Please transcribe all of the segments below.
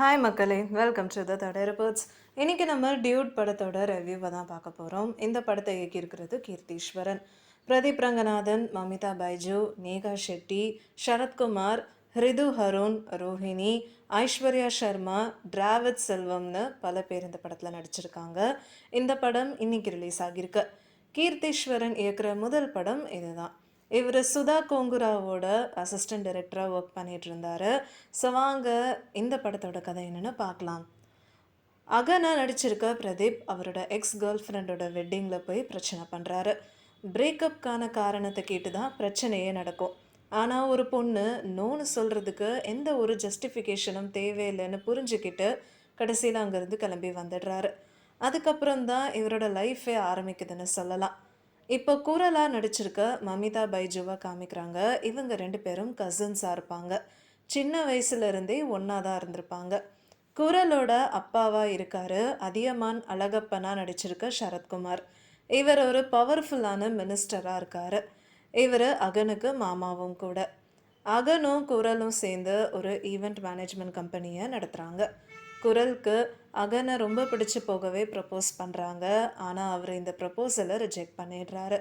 Hi மக்களே. Welcome to the தட reports இன்றைக்கி நம்ம டியூட் படத்தோட ரிவ்யூவை தான் பார்க்க போகிறோம் இந்த படத்தை இயக்கியிருக்கிறது கீர்த்தீஸ்வரன். பிரதீப் ரங்கநாதன் மமிதா பைஜு நேகா ஷெட்டி சரத்குமார் ஹிருது ஹருண் ரோஹிணி ஐஸ்வர்யா சர்மா டிராவிட் செல்வம்னு பல பேர் இந்த படத்தில் நடிச்சிருக்காங்க. இந்த படம் இன்னைக்கு ரிலீஸ் ஆகியிருக்கு. கீர்த்தீஸ்வரன் இயக்குற முதல் படம் இதுதான். இவர் சுதா கோங்குராவோட அசிஸ்டன்ட் டைரக்டராக ஒர்க் பண்ணிட்டு இருந்தாரு ஸோ வாங்க இந்த படத்தோட கதை என்னென்னு பார்க்கலாம். அகனா நடிச்சிருக்க பிரதீப் அவரோட எக்ஸ் கேர்ள் ஃப்ரெண்டோட வெட்டிங்கில் போய் பிரச்சனை பண்ணுறாரு பிரேக்கப்கான காரணத்தை கேட்டு தான் பிரச்சனையே நடக்கும். ஆனால் ஒரு பொண்ணு நோன்னு சொல்கிறதுக்கு எந்த ஒரு ஜஸ்டிஃபிகேஷனும் தேவையில்லைன்னு புரிஞ்சுக்கிட்டு கடைசியில் அங்கேருந்து கிளம்பி வந்துடுறாரு. அதுக்கப்புறம் தான் இவரோட லைஃபே ஆரம்பிக்குதுன்னு சொல்லலாம். இப்போ கூரலாக நடிச்சிருக்க மமிதா பைஜுவா காமிக்கிறாங்க. இவங்க ரெண்டு பேரும் கசின்ஸாக இருப்பாங்க. சின்ன வயசுலேருந்தே ஒன்றா தான் இருந்திருப்பாங்க. குரலோட அப்பாவாக இருக்காரு அதியமான் அழகப்பனாக நடிச்சிருக்க சரத்குமார். இவர் ஒரு பவர்ஃபுல்லான மினிஸ்டராக இருக்கார். இவர் அகனுக்கு மாமாவும் கூட. அகனும் குரலும் சேர்ந்து ஒரு ஈவெண்ட் மேனேஜ்மெண்ட் கம்பெனியை நடத்துகிறாங்க குரலுக்கு அகனை ரொம்ப பிடிச்சு போகவே ப்ரப்போஸ் பண்ணுறாங்க ஆனால் அவர் இந்த ப்ரப்போசலை ரிஜெக்ட் பண்ணிடுறாரு.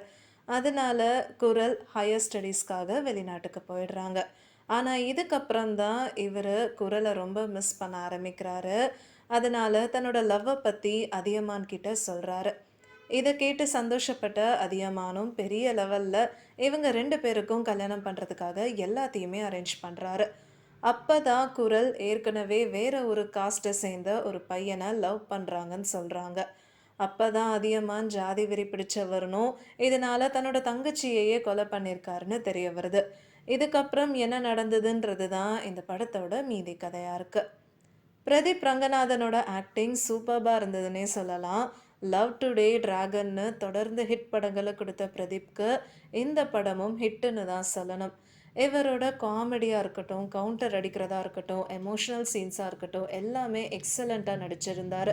அதனால குரல் ஹையர் ஸ்டடீஸ்க்காக வெளிநாட்டுக்கு போயிடுறாங்க. ஆனால் இதுக்கப்புறம் தான் இவர் குரலை ரொம்ப மிஸ் பண்ண ஆரம்பிக்கிறாரு. அதனால தன்னோட லவ்வை பற்றி அதியமான் கிட்ட சொல்கிறாரு இதை கேட்டு சந்தோஷப்பட்ட அதியமானும் பெரிய லெவலில் இவங்க ரெண்டு பேருக்கும் கல்யாணம் பண்ணுறதுக்காக எல்லாத்தையுமே அரேஞ்ச் பண்ணுறாரு அப்போ தான் குரல் ஏற்கனவே வேற ஒரு காஸ்ட்டை சேர்ந்த ஒரு பையனை லவ் பண்ணுறாங்கன்னு சொல்கிறாங்க அப்போ தான் அதியமான் ஜாதி வெறி பிடிச்சவரனும் இதனால் தன்னோட தங்கச்சியையே கொலை பண்ணியிருக்காருன்னு தெரிய வருது. இதுக்கப்புறம் என்ன நடந்ததுன்றது தான் இந்த படத்தோட மீதி கதையாக இருக்குது பிரதீப் ரங்கநாதனோட ஆக்டிங் சூப்பர்பாக இருந்ததுன்னே சொல்லலாம். லவ் டுடே டிராகன்னு தொடர்ந்து ஹிட் படங்களை கொடுத்த பிரதீப்க்கு இந்த படமும் ஹிட்டுன்னு தான் சொல்லணும். இவரோட காமெடியாக இருக்கட்டும் கவுண்டர் அடிக்கிறதா இருக்கட்டும் எமோஷ்னல் சீன்ஸாக இருக்கட்டும் எல்லாமே எக்ஸலண்ட்டாக நடிச்சிருந்தார்.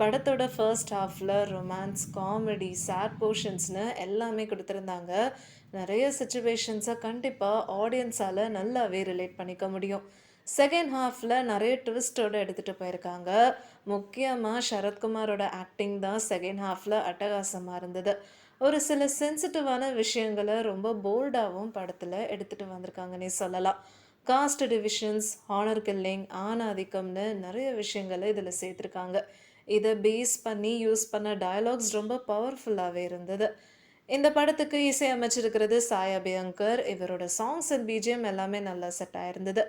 படத்தோட ஃபர்ஸ்ட் ஹாஃபில் ரொமான்ஸ் காமெடி சேட் போர்ஷன்ஸ்னு எல்லாமே கொடுத்துருந்தாங்க. நிறைய சுச்சுவேஷன்ஸை கண்டிப்பாக ஆடியன்ஸால் நல்லாவே ரிலேட் பண்ணிக்க முடியும். செகண்ட் ஹாஃபில் நிறைய ட்விஸ்டோடு எடுத்துகிட்டு போயிருக்காங்க. முக்கியமாக சரத்குமாரோட ஆக்டிங் தான் செகண்ட் ஹாஃபில் அட்டகாசமாக இருந்தது. ஒரு சில சென்சிட்டிவான விஷயங்களை ரொம்ப போல்டாகவும் படத்தில் எடுத்துகிட்டு வந்திருக்காங்கன்னே சொல்லலாம். காஸ்ட் டிவிஷன்ஸ் ஹானர் கில்லிங் ஆணாதிக்கம்னு நிறைய விஷயங்களை இதில் சேர்த்துருக்காங்க. இதை பேஸ் பண்ணி யூஸ் பண்ண டயலாக்ஸ் ரொம்ப பவர்ஃபுல்லாகவே இருந்தது. இந்த படத்துக்கு இசை அமைச்சிருக்கிறது சாய் அபியங்கர். இவரோட சாங்ஸ் அண்ட் பிஜிஎம் எல்லாமே நல்லா செட் ஆயிருந்தது.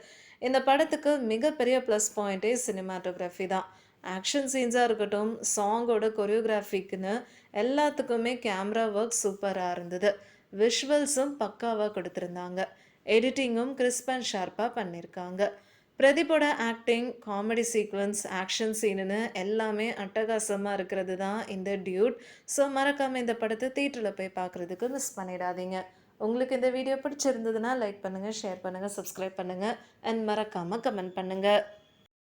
இந்த படத்துக்கு மிகப்பெரிய ப்ளஸ் பாயிண்ட்டே சினிமாட்டோகிராஃபி தான். ஆக்ஷன் சீன்ஸாக இருக்கட்டும் சாங்கோட கொரியோகிராஃபிக்குன்னு எல்லாத்துக்குமே கேமரா ஒர்க் சூப்பராக இருந்தது. விஷுவல்ஸும் பக்காவாக கொடுத்துருந்தாங்க. எடிட்டிங்கும் கிறிஸ்ப் அண்ட் ஷார்ப்பாக பண்ணியிருக்காங்க பிரதீப்போட ஆக்டிங் காமெடி சீக்வன்ஸ் ஆக்ஷன் சீனுன்னு எல்லாமே அட்டகாசமாக இருக்கிறது தான் இந்த டியூட் ஸோ மறக்காமல் இந்த படத்தை தேட்டரில் போய் பார்க்குறதுக்கு மிஸ் பண்ணிடாதீங்க. உங்களுக்கு இந்த வீடியோ பிடிச்சிருந்ததுன்னா லைக் பண்ணுங்கள் ஷேர் பண்ணுங்கள் சப்ஸ்கிரைப் பண்ணுங்கள் அண்ட் மறக்காமல் கமெண்ட் பண்ணுங்கள்